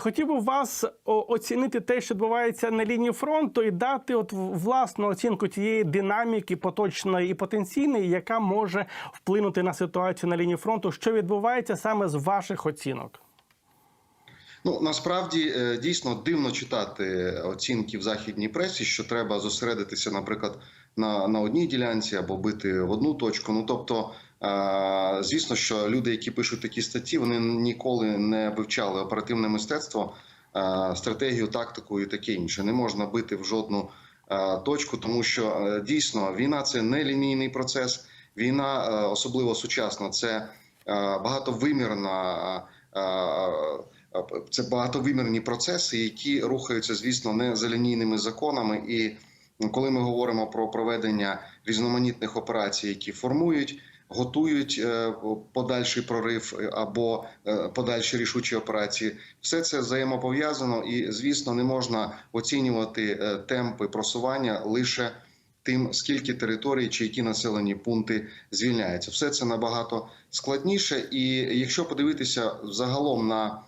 Хотів би вас оцінити те, що відбувається на лінії фронту, і дати от власну оцінку тієї динаміки поточної і потенційної, яка може вплинути на ситуацію на лінії фронту. Що відбувається саме з ваших оцінок? Ну насправді е, дійсно дивно читати оцінки в західній пресі, що треба зосередитися, наприклад, на, на одній ділянці або бити в одну точку. Ну тобто, е, звісно, що люди, які пишуть такі статті, вони ніколи не вивчали оперативне мистецтво, стратегію, тактику і таке інше. Не можна бити в жодну точку, тому що е, дійсно війна це не лінійний процес. Війна, е, особливо сучасна, це е, багатовимірна. це багатовимірні процеси, які рухаються, звісно, не за лінійними законами. І коли ми говоримо про проведення різноманітних операцій, які формують, готують е, подальший прорив е, або е, подальші рішучі операції, все це взаємопов'язано, і звісно, не можна оцінювати темпи просування лише. Тим скільки територій чи які населені пункти звільняються, все це набагато складніше. І якщо подивитися загалом на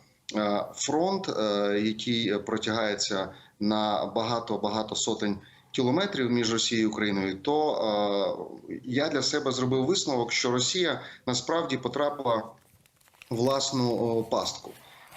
фронт, який протягається на багато багато сотень кілометрів між Росією і Україною, то е, я для себе зробив висновок, що Росія насправді потрапила в власну пастку.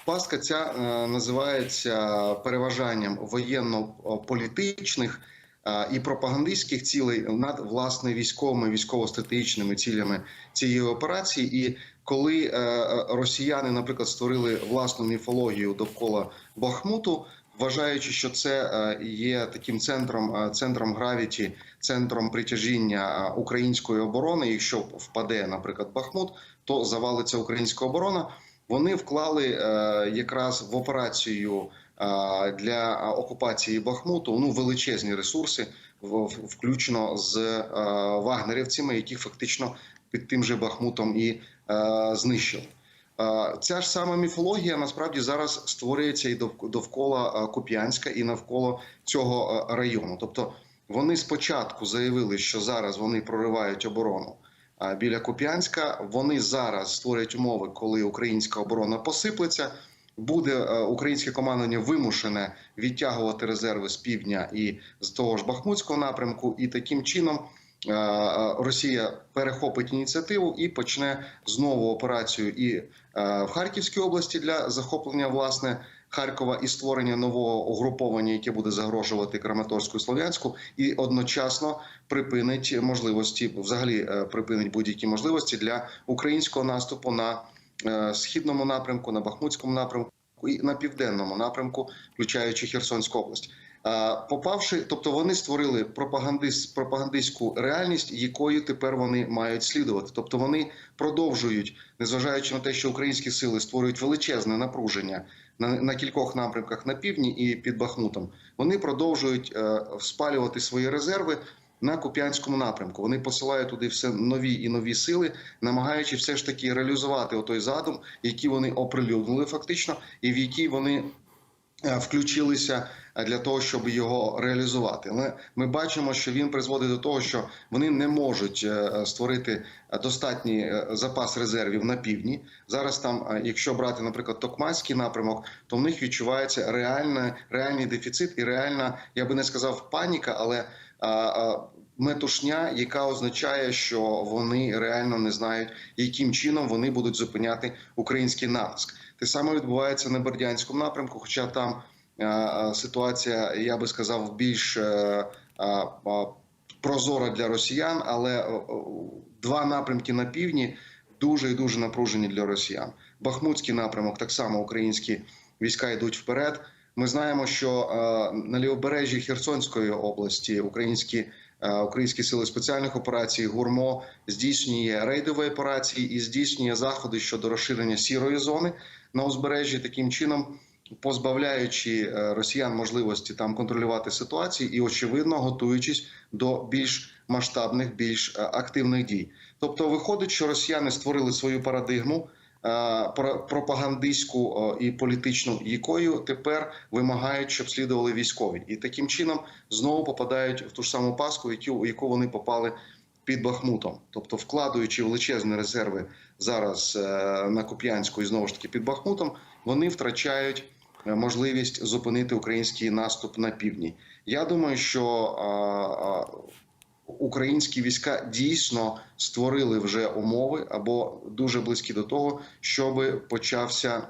Пастка ця е, називається переважанням воєнно-політичних е, і пропагандистських цілей над власне військовими військово-стратегічними цілями цієї операції. І коли е, е, росіяни, наприклад, створили власну міфологію довкола Бахмуту, вважаючи, що це е, є таким центром, е, центром гравіті, центром притяжіння е, української оборони. Якщо впаде, наприклад, Бахмут, то завалиться українська оборона. Вони вклали якраз в операцію для окупації Бахмуту ну величезні ресурси, включно з вагнерівцями, яких фактично під тим же Бахмутом і знищили. Ця ж сама міфологія насправді зараз створюється і дов- довкола Куп'янська і навколо цього району. Тобто вони спочатку заявили, що зараз вони проривають оборону біля Куп'янська. Вони зараз створюють умови, коли українська оборона посиплеться. Буде українське командування вимушене відтягувати резерви з півдня і з того ж Бахмутського напрямку, і таким чином Росія перехопить ініціативу і почне знову операцію і е, в Харківській області для захоплення власне Харкова і створення нового угруповання, яке буде загрожувати Краматорську і Слов'янську, і одночасно припинить можливості, взагалі е, припинить будь-які можливості для українського наступу на е, східному напрямку, на Бахмутському напрямку і на південному напрямку, включаючи Херсонську область. Попавши, тобто вони створили пропагандист, пропагандистську реальність, якою тепер вони мають слідувати. Тобто вони продовжують, незважаючи на те, що українські сили створюють величезне напруження на, на кількох напрямках на півдні і під Бахмутом, вони продовжують е, спалювати свої резерви на Куп'янському напрямку. Вони посилають туди все нові і нові сили, намагаючи все ж таки реалізувати отой задум, який вони оприлюднили фактично, і в який вони включилися е, для того, щоб його реалізувати. Але ми бачимо, що він призводить до того, що вони не можуть е, створити е, достатній е, запас резервів на півдні. Зараз там, е, якщо брати, наприклад, Токманський напрямок, то в них відчувається реальна, реальний дефіцит і реальна, я би не сказав, паніка, але метушня, яка означає, що вони реально не знають, яким чином вони будуть зупиняти український натиск. Те саме відбувається на Бердянському напрямку, хоча там а, ситуація, я би сказав, більш е, а, прозора для росіян, але два напрямки на півдні дуже і дуже напружені для росіян. Бахмутський напрямок так само українські війська йдуть вперед. Ми знаємо, що е, на лівобережжі Херсонської області українські е, українські сили спеціальних операцій ГУРМО здійснює рейдові операції і здійснює заходи щодо розширення сірої зони на узбережжі, таким чином позбавляючи е, росіян можливості там контролювати ситуацію і очевидно готуючись до більш масштабних, більш е, активних дій. Тобто, виходить, що росіяни створили свою парадигму е, пропагандистську е, і політичну, якою тепер вимагають, щоб слідували військові, і таким чином знову попадають в ту ж саму паску, яку, яку вони попали під Бахмутом, тобто вкладаючи величезні резерви зараз е, на Куп'янську і знову ж таки під Бахмутом, вони втрачають е, можливість зупинити український наступ на півдні. Я думаю, що українські війська дійсно створили вже умови або дуже близькі до того, щоб почався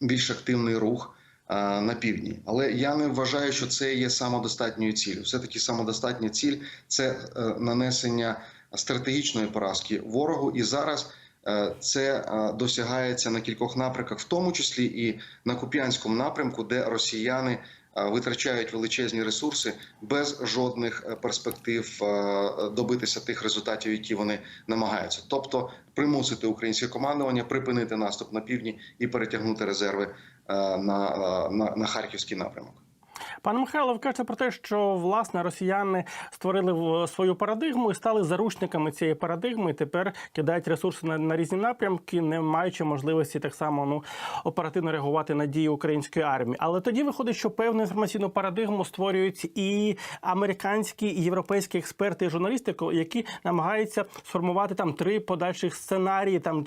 більш активний рух на півдні. Але я не вважаю, що це є самодостатньою цілею. Все таки самодостатня ціль це е, нанесення стратегічної поразки ворогу, і зараз е, це е, досягається на кількох напрямках, в тому числі і на Куп'янському напрямку, де росіяни витрачають величезні ресурси без жодних е, перспектив е, добитися тих результатів, які вони намагаються, тобто примусити українське командування припинити наступ на півдні і перетягнути резерви е, на, е, на, на харківський напрямок. Пане Михайло, ви кажете про те, що власне росіяни створили в- свою парадигму і стали заручниками цієї парадигми. і Тепер кидають ресурси на, на різні напрямки, не маючи можливості так само ну оперативно реагувати на дії української армії. Але тоді виходить, що певну інформаційну парадигму створюють і американські і європейські експерти і журналісти, які намагаються сформувати там три подальших сценарії, там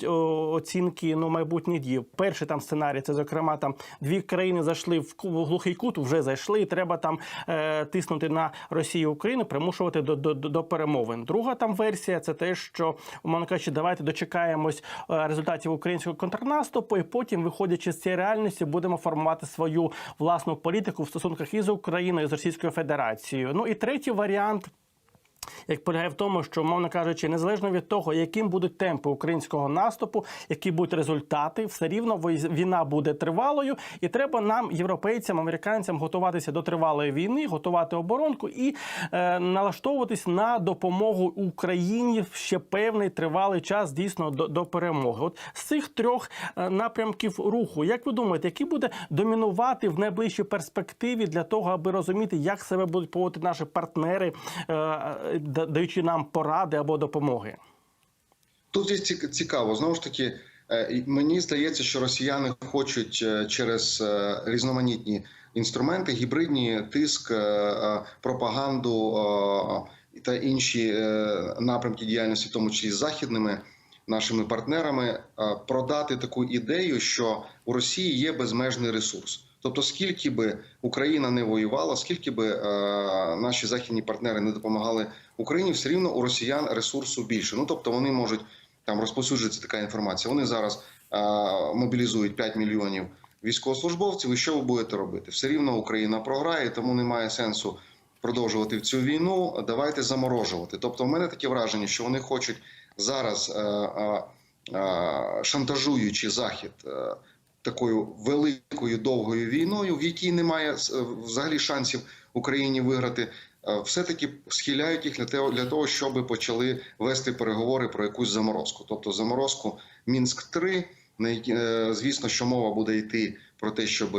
оцінки ну майбутніх дій. Перший там сценарій це зокрема там дві країни зайшли в глухий кут, вже зайшли, треба там е, тиснути на Росію Україну, примушувати до, до, до перемовин. Друга там версія це те, що умовно кажучи, давайте дочекаємось е, результатів українського контрнаступу, і потім, виходячи з цієї реальності, будемо формувати свою власну політику в стосунках із Україною і з Російською Федерацією. Ну і третій варіант як полягає в тому, що, мовно кажучи, незалежно від того, яким будуть темпи українського наступу, які будуть результати, все рівно війна буде тривалою, і треба нам, європейцям, американцям, готуватися до тривалої війни, готувати оборонку і е, налаштовуватись на допомогу Україні в ще певний тривалий час дійсно до, до перемоги. От з цих трьох е, напрямків руху, як ви думаєте, який буде домінувати в найближчій перспективі для того, аби розуміти, як себе будуть поводити наші партнери, е, даючи нам поради або допомоги? Тут є ці- цікаво. Знову ж таки, е, мені здається, що росіяни хочуть е, через е, різноманітні інструменти, гібридні тиск, пропаганду та інші напрямки діяльності, в тому числі з західними нашими партнерами, продати таку ідею, що у Росії є безмежний ресурс. Тобто, скільки би Україна не воювала, скільки би е, наші західні партнери не допомагали Україні, все рівно у росіян ресурсу більше. Ну тобто вони можуть там розповсюджується така інформація. Вони зараз е, мобілізують 5 мільйонів військовослужбовців. І що ви будете робити? Все рівно Україна програє, тому немає сенсу продовжувати цю війну. Давайте заморожувати. Тобто, в мене таке враження, що вони хочуть зараз, е, е, е, шантажуючи захід. Такою великою довгою війною, в якій немає е, взагалі шансів Україні виграти, е, все-таки схиляють їх для того, щоб почали вести переговори про якусь заморозку. Тобто заморозку Мінськ 3 на е, звісно, що мова буде йти про те, щоб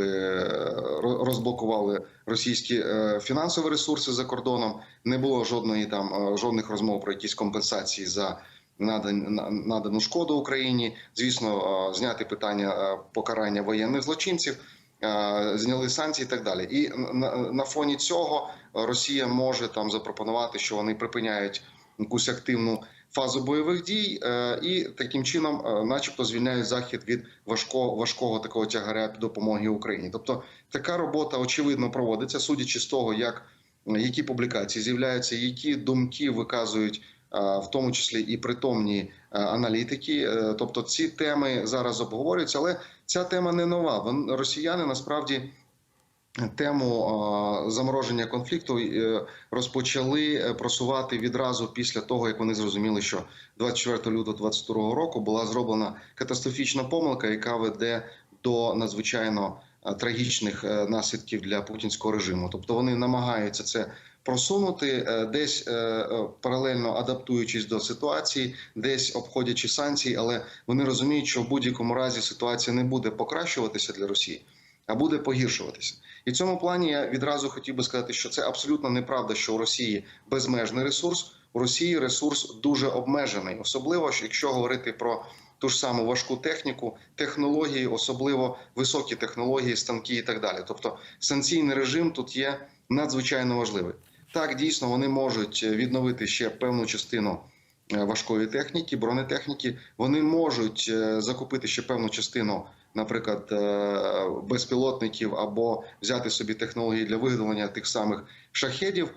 розблокували російські фінансові ресурси за кордоном. Не було жодної там жодних розмов про якісь компенсації за надану шкоду Україні. Звісно, зняти питання покарання воєнних злочинців. Зняли санкції і так далі, і на, на фоні цього Росія може там запропонувати, що вони припиняють якусь активну фазу бойових дій, е, і таким чином, е, начебто, звільняють захід від важкого важкого такого тягаря допомоги Україні. Тобто така робота очевидно проводиться, судячи з того, як які публікації з'являються, які думки виказують. Е, В тому числі і притомні е, аналітики, Е, тобто ці теми зараз обговорюються, але ця тема не нова. Росіяни насправді тему замороження конфлікту розпочали просувати відразу після того, як вони зрозуміли, що 24 лютого 2022 року була зроблена катастрофічна помилка, яка веде до надзвичайно трагічних е, наслідків для путінського режиму. Тобто вони намагаються це просунути е, десь е, е, паралельно адаптуючись до ситуації, десь обходячи санкції, але вони розуміють, що в будь-якому разі ситуація не буде покращуватися для Росії, а буде погіршуватися. І в цьому плані я відразу хотів би сказати, що це абсолютно неправда, що у Росії безмежний ресурс. У Росії ресурс дуже обмежений, особливо що якщо говорити про ту ж саму важку техніку, технології, особливо високі технології, станки і так далі. Тобто санкційний режим тут є надзвичайно важливий. Так, дійсно, вони можуть відновити ще певну частину е, важкої техніки, бронетехніки. Вони можуть е, закупити ще певну частину наприклад, е, безпілотників або взяти собі технології для виготовлення тих самих шахедів.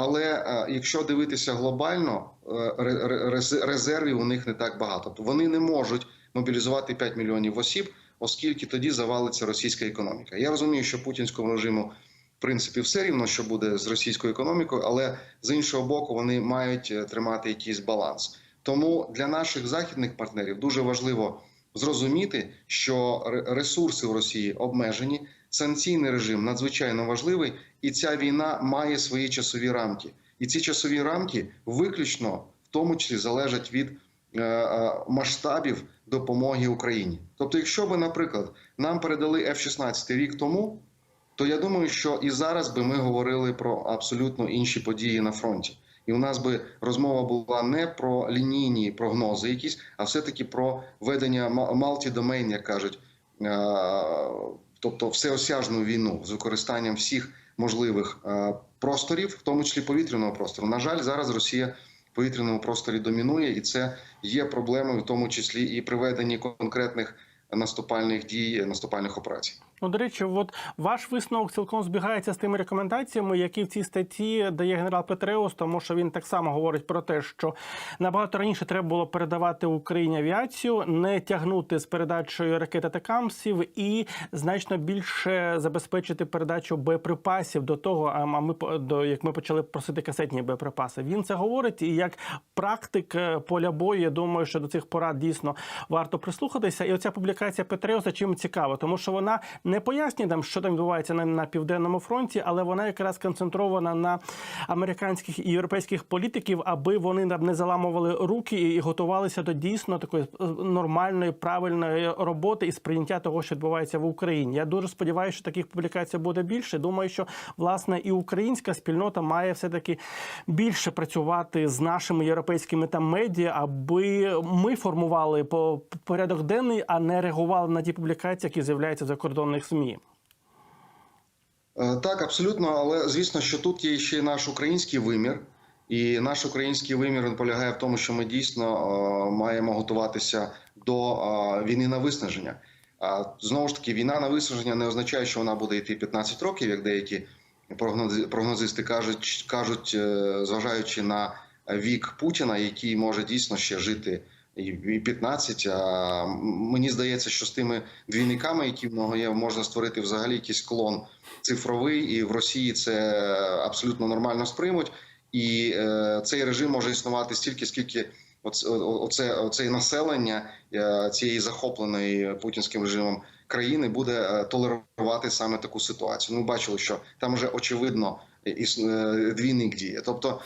Але е, якщо дивитися глобально, е, ре- ре- рез- резервів у них не так багато. Тобто Вони не можуть мобілізувати 5 мільйонів осіб, оскільки тоді завалиться російська економіка. Я розумію, що путінському режиму в принципі все рівно, що буде з російською економікою, але з іншого боку, вони мають е, тримати якийсь баланс. Тому для наших західних партнерів дуже важливо зрозуміти, що ре- ресурси в Росії обмежені, санкційний режим надзвичайно важливий, і ця війна має свої часові рамки. І ці часові рамки виключно в тому числі залежать від е, е, масштабів допомоги Україні. Тобто, якщо би, наприклад, нам передали F-16 рік тому, то я думаю, що і зараз би ми говорили про абсолютно інші події на фронті. І у нас би розмова була не про лінійні прогнози, якісь, а все-таки про ведення multi-domain, як кажуть, е, тобто всеосяжну війну з використанням всіх можливих е, просторів, в тому числі повітряного простору. На жаль, зараз Росія в повітряному просторі домінує, і це є проблемою, в тому числі і приведенні конкретних наступальних дій, наступальних операцій. Ну, до речі, от ваш висновок цілком збігається з тими рекомендаціями, які в цій статті дає генерал Петреус, тому що він так само говорить про те, що набагато раніше треба було передавати Україні авіацію, не тягнути з передачею ракет атакамсів і значно більше забезпечити передачу боєприпасів до того, а ми до як ми почали просити касетні боєприпаси. Він це говорить, і як практик е, поля бою, я думаю, що до цих порад дійсно варто прислухатися. І оця публікація Петреуса чим цікава, тому що вона не пояснює там, що там відбувається на, на південному фронті, але вона якраз концентрована на американських і європейських політиків, аби вони там не заламували руки і, готувалися до дійсно такої е, нормальної, правильної роботи і сприйняття того, що відбувається в Україні. Я дуже сподіваюся, що таких публікацій буде більше. Думаю, що власне і українська спільнота має все таки більше працювати з нашими європейськими там медіа, аби ми формували по порядок денний, а не реагували на ті публікації, які з'являються в закордонних СМІ. Е, Так, абсолютно, але звісно, що тут є ще наш український вимір, і наш український вимір він полягає в тому, що ми дійсно е, маємо готуватися до е, війни на виснаження. А знову ж таки, війна на виснаження не означає, що вона буде йти 15 років, як деякі прогнозисти кажуть, кажуть, е, зважаючи на вік Путіна, який може дійсно ще жити і і 15. А мені здається, що з тими двійниками, які в нього є, можна створити взагалі якийсь клон цифровий, і в Росії це абсолютно нормально сприймуть. І е, цей режим може існувати стільки, скільки оце, оце, населення е, цієї захопленої путінським режимом країни буде е, толерувати саме таку ситуацію. Ми бачили, що там вже очевидно іс- е, двійник діє. Тобто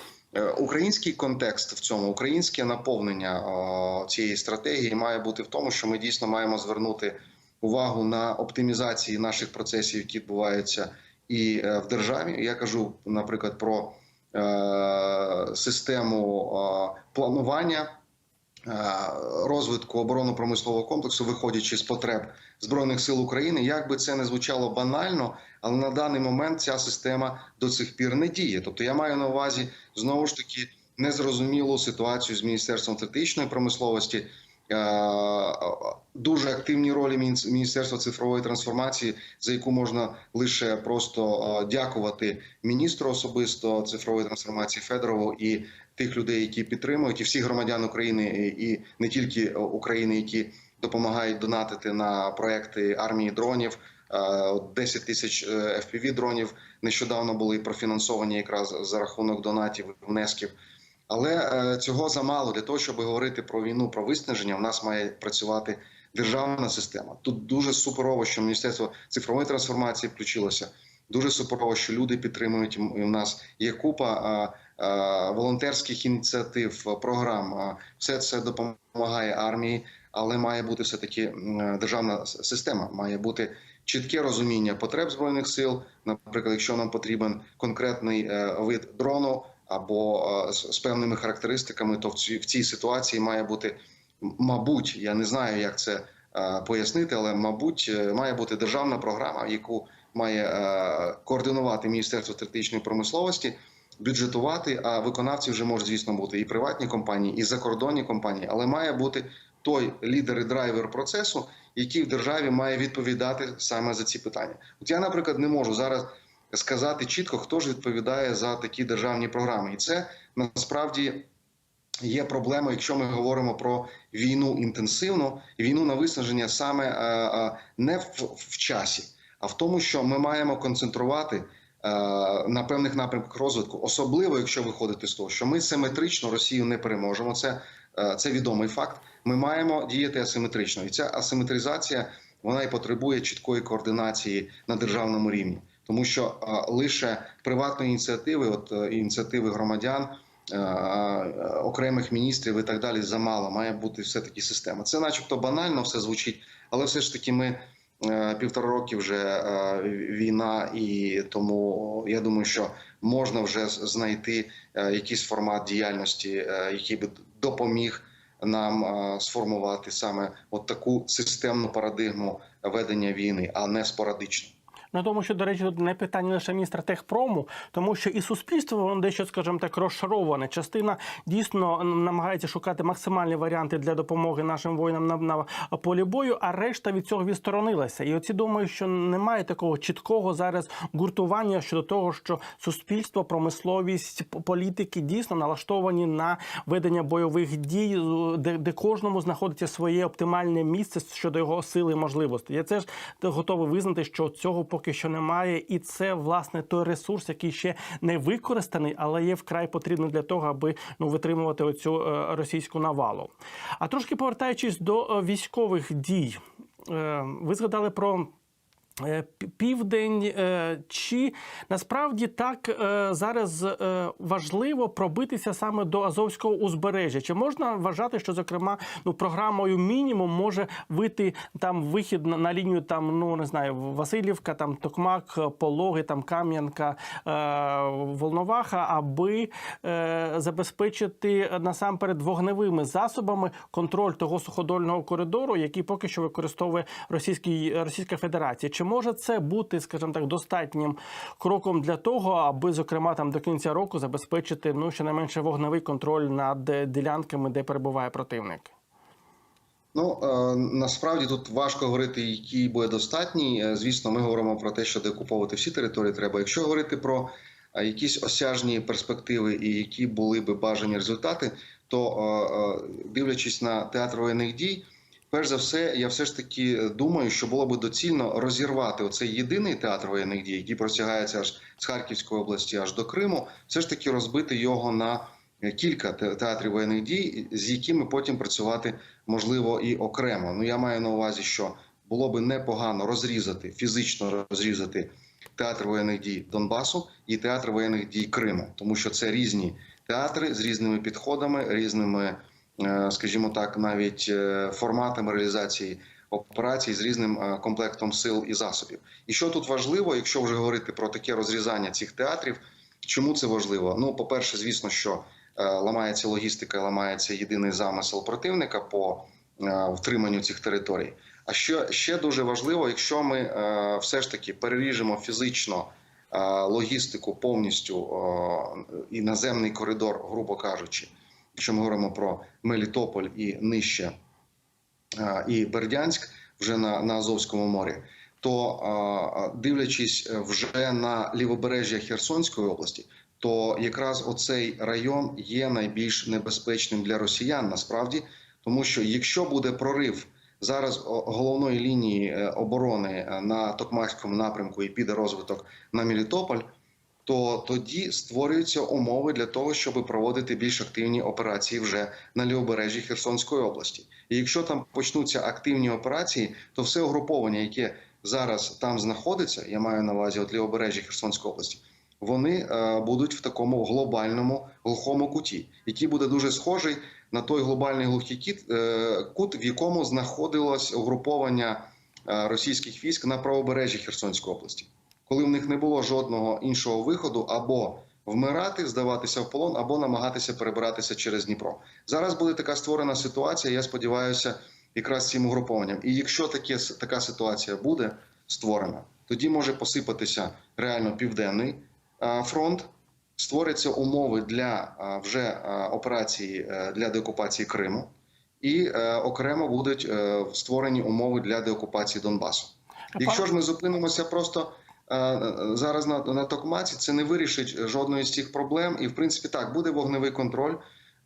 український контекст в цьому, українське наповнення е, цієї стратегії має бути в тому, що ми дійсно маємо звернути увагу на оптимізації наших процесів, які відбуваються і е, в державі. Я кажу, наприклад, про е, систему е, планування. е, Розвитку оборонно-промислового комплексу, виходячи з потреб збройних сил України, як би це не звучало банально, але на даний момент ця система до цих пір не діє. Тобто, я маю на увазі знову ж таки незрозумілу ситуацію з міністерством стратегічної промисловості, е, дуже активні ролі Міністерства цифрової трансформації, за яку можна лише просто е, дякувати міністру особисто цифрової трансформації Федорову і тих людей, які підтримують, і всіх громадян України, і не тільки е, України, які допомагають донатити на проекти армії дронів. Е, 10 тисяч е, FPV дронів нещодавно були профінансовані якраз за рахунок донатів внесків. Але е, цього замало для того, щоб говорити про війну, про виснаження. В нас має працювати державна система. Тут дуже суперово, що міністерство цифрової трансформації включилося. Дуже суперово, що люди підтримують. І в нас є купа волонтерських ініціатив, програм. Все це допомагає армії, але має бути все таки державна система. Має бути чітке розуміння потреб збройних сил. Наприклад, якщо нам потрібен конкретний е, вид дрону або е, з певними характеристиками, то в цій, ситуації має бути, мабуть, я не знаю, як це е, пояснити, але мабуть, має бути державна програма, яку має координувати Міністерство стратегічної промисловості, бюджетувати. А виконавці вже можуть, звісно, бути і приватні компанії, і закордонні компанії, але має бути той лідер і драйвер процесу, який в державі має відповідати саме за ці питання. От я, наприклад, не можу зараз сказати чітко, хто ж відповідає за такі державні програми, і це насправді є проблемою, якщо ми говоримо про війну інтенсивну, війну на виснаження саме е, е, не в, часі, а в тому, що ми маємо концентрувати е, на певних напрямках розвитку, особливо якщо виходити з того, що ми симетрично Росію не переможемо. Це, це відомий факт. Ми маємо діяти асиметрично, і ця асиметризація вона і потребує чіткої координації на державному рівні, тому що лише приватної ініціативи, от е, ініціативи громадян. е, е, Окремих міністрів і так далі замало має бути все таки система. Це, начебто, банально все звучить, але все ж таки ми півтора роки вже війна, і тому я думаю, що можна вже знайти якийсь формат діяльності, який би допоміг нам сформувати саме от таку системну парадигму ведення війни, а не спорадично. На тому, що до речі, тут не питання лише міністра техпрому, тому що і суспільство воно дещо, скажімо так, розшароване. Частина дійсно намагається шукати максимальні варіанти для допомоги нашим воїнам на, на полі бою, а решта від цього відсторонилася. І оці думаю, що немає такого чіткого зараз гуртування щодо того, що суспільство, промисловість, політики дійсно налаштовані на ведення бойових дій, де, де кожному знаходиться своє оптимальне місце щодо його сили і можливостей. Я це ж готовий визнати, що цього поки що немає, і це власне той ресурс, який ще не використаний, але є вкрай потрібний для того, аби ну витримувати оцю е, російську навалу. А трошки повертаючись до е, військових дій, е, ви згадали про. Е, пі- Південь, е, чи насправді так е, зараз важливо пробитися саме до Азовського узбережжя? Чи можна вважати, що зокрема ну програмою мінімум може вийти там вихід на, на лінію там ну не знаю Васильівка, там Токмак, Пологи, там Кам'янка, Волноваха, аби забезпечити насамперед вогневими засобами контроль того суходольного коридору, який поки що використовує Російський Російська Федерація? Чи може це бути, скажімо так, достатнім кроком для того, аби зокрема там до кінця року забезпечити ну щонайменше вогневий контроль над е, ділянками, де перебуває противник? Ну е, насправді тут важко говорити, який буде достатній. Е, Звісно, ми говоримо про те, що деокуповувати всі території треба. Якщо говорити про якісь осяжні перспективи і які були би бажані результати, то дивлячись на театр воєнних дій, перш за все, я все ж таки думаю, що було би доцільно розірвати оцей єдиний театр воєнних дій, який простягається аж з Харківської області, аж до Криму, все ж таки розбити його на кілька театрів воєнних дій, з якими потім працювати можливо і окремо. Ну я маю на увазі, що було би непогано розрізати фізично розрізати театр воєнних дій Донбасу і театр воєнних дій Криму, тому що це різні театри з різними підходами, різними, е, скажімо так, навіть е, форматами реалізації операцій з різним е, комплектом сил і засобів. І що тут важливо, якщо вже говорити про таке розрізання цих театрів, чому це важливо? Ну, по-перше, звісно, що е, ламається логістика, ламається єдиний замисел противника по е, втриманню цих територій. А що ще дуже важливо, якщо ми е, все ж таки переріжемо фізично е, логістику повністю е, і наземний коридор, грубо кажучи, якщо ми говоримо про Мелітополь і нижче е, і Бердянськ вже на, на Азовському морі, то е, дивлячись вже на лівобережжя Херсонської області, то якраз оцей район є найбільш небезпечним для росіян насправді, тому що якщо буде прорив зараз головної лінії е, оборони е, на Токмацькому напрямку і піде розвиток на Мелітополь, то тоді створюються умови для того, щоб проводити більш активні операції вже на лівобережжі Херсонської області. І якщо там почнуться активні операції, то все угруповання, яке зараз там знаходиться, я маю на увазі от лівобережжя Херсонської області, вони е, будуть в такому глобальному глухому куті, який буде дуже схожий на той глобальний глухий кіт, е, кут, в якому знаходилось угруповання е, російських військ на правобережжі Херсонської області, коли в них не було жодного іншого виходу або вмирати, здаватися в полон, або намагатися перебиратися через Дніпро. Зараз буде така створена ситуація. Я сподіваюся, якраз цим угрупованням. І якщо таке така ситуація буде створена, тоді може посипатися реально південний фронт. Створяться умови для вже операції е, для деокупації Криму, і е, окремо будуть е, створені умови для деокупації Донбасу. Якщо ж ми зупинимося просто зараз на, на Токмаці, це не вирішить жодної з цих проблем. І в принципі так буде вогневий контроль,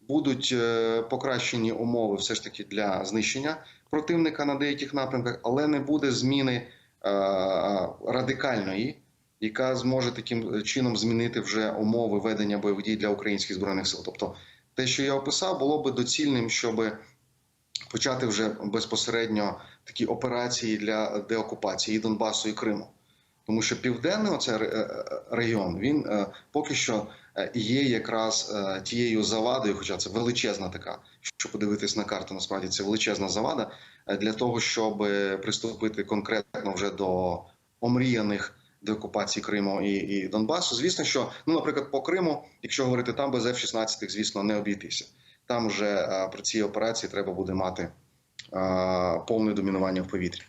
будуть е, покращені умови, все ж таки для знищення противника на деяких напрямках, але не буде зміни е, радикальної, яка зможе таким чином змінити вже умови ведення бойових дій для українських збройних сил. Тобто, те, що я описав, було би доцільним, щоб почати вже безпосередньо такі операції для деокупації і Донбасу і Криму. Тому що південний оце ре- е, регіон він е, поки що е, є якраз е, тією завадою, хоча це величезна така, що подивитись на карту, насправді це величезна завада е, для того, щоб е, приступити конкретно вже до омріяних деокупації Криму і, і Донбасу. Звісно, що ну, наприклад, по Криму, якщо говорити там без F-16, звісно, не обійтися. Там вже е, при цій операції треба буде мати е, повне домінування в повітрі.